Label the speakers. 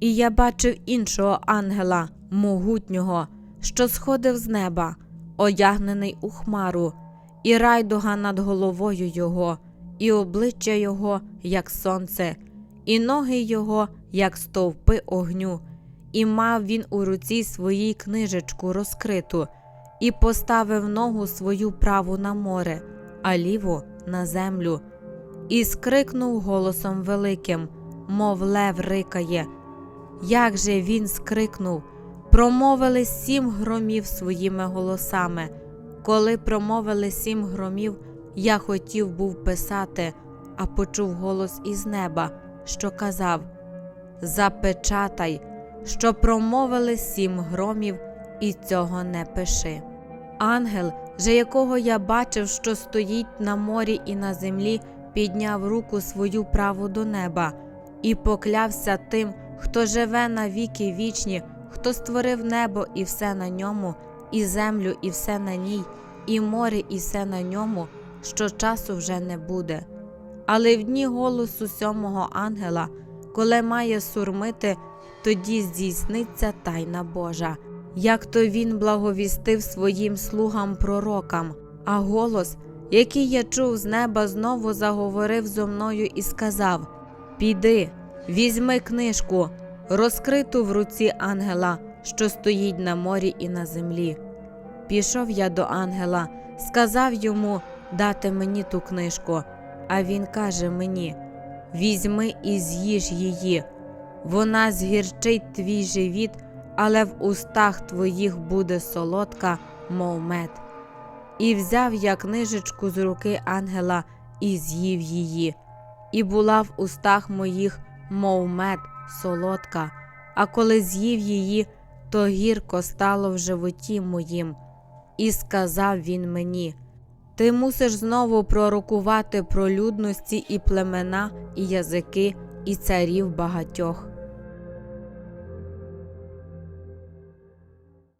Speaker 1: І я бачив іншого ангела, могутнього, що сходив з неба, одягнений у хмару, і райдуга над головою його, і обличчя його, як сонце, і ноги його, як стовпи огню, і мав він у руці своїй книжечку розкриту, і поставив ногу свою праву на море, а ліву на землю, і скрикнув голосом великим, мов лев рикає. Як же він скрикнув, промовили сім громів своїми голосами. Коли промовили сім громів, я хотів був писати, а почув голос із неба, що казав: Запечатай, що промовили сім громів, і цього не пиши. Ангел, же якого я бачив, що стоїть на морі і на землі, підняв руку свою праву до неба і поклявся тим, хто живе на віки вічні, хто створив небо і все на ньому, і землю, і все на ній, і море, і все на ньому, що часу вже не буде. Але в дні голосу сьомого ангела, коли має сурмити, тоді здійсниться тайна Божа, як то він благовістив своїм слугам пророкам, а голос, який я чув з неба, знову заговорив зо мною і сказав: Піди, візьми книжку, розкриту в руці ангела, що стоїть на морі і на землі. Пішов я до ангела, сказав йому дати мені ту книжку, а він каже мені: Візьми і з'їж її, вона згірчить твій живіт, але в устах твоїх буде солодка, мов мед. І взяв я книжечку з руки ангела і з'їв її, і була в устах моїх, мов мед, солодка, а коли з'їв її, то гірко стало в животі моїм. І сказав він мені: Ти мусиш знову пророкувати про людності і племена, і язики, і царів багатьох.